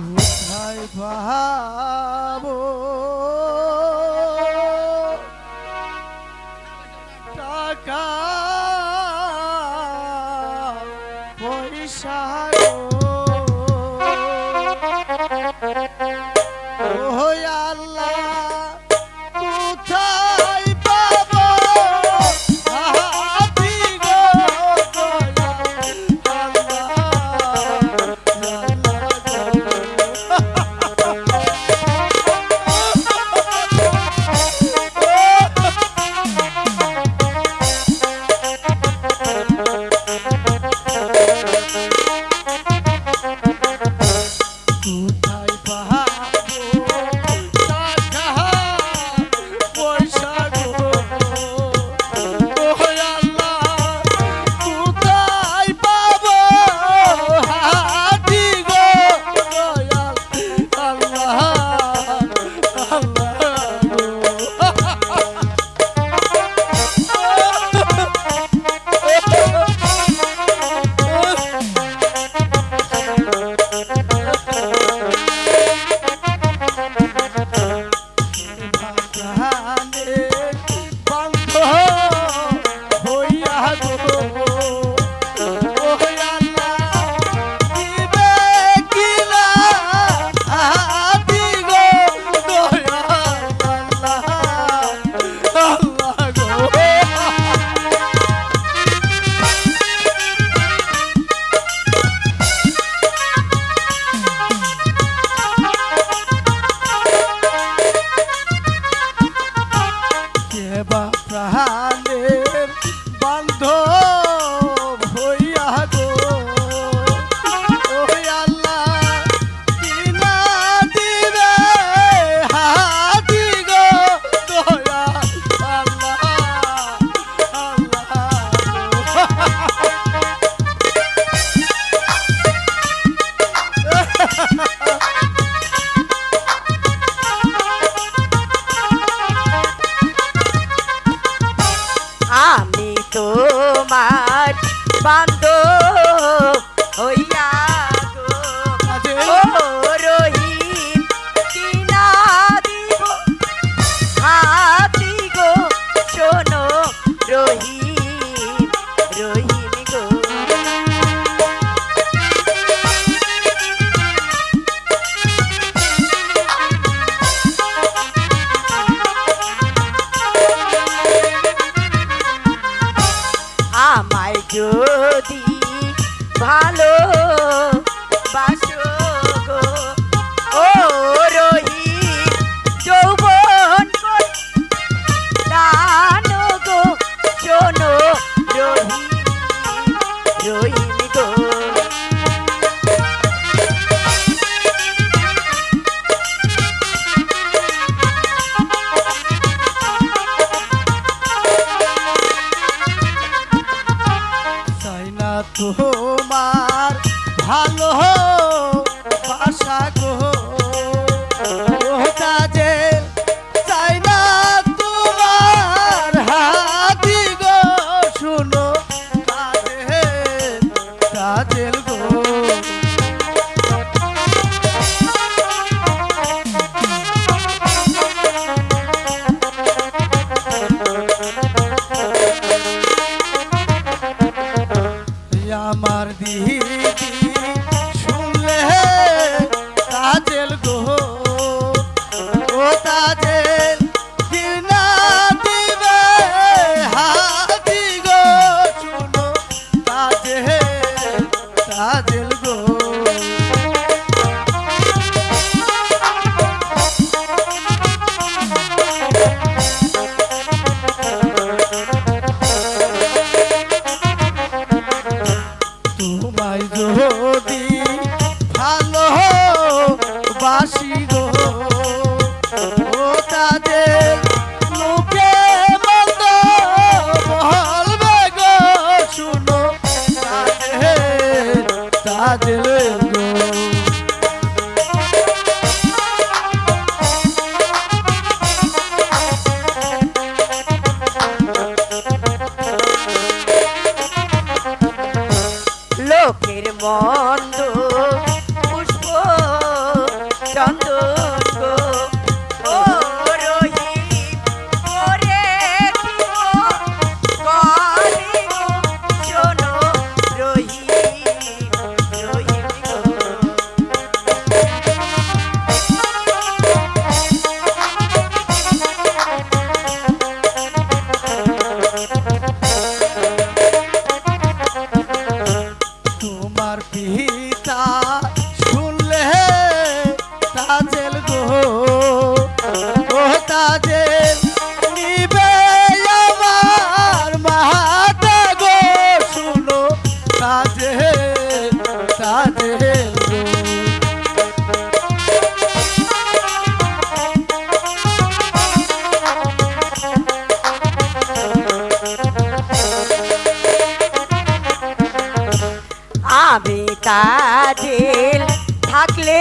কোথায় পাব টাকা পয়সা Bob. ভালো বাস দিহি হাসি গো ও তাদের মুখে মন্দ বলবে গো শুনো তাদের Oh. কাজে থাকলে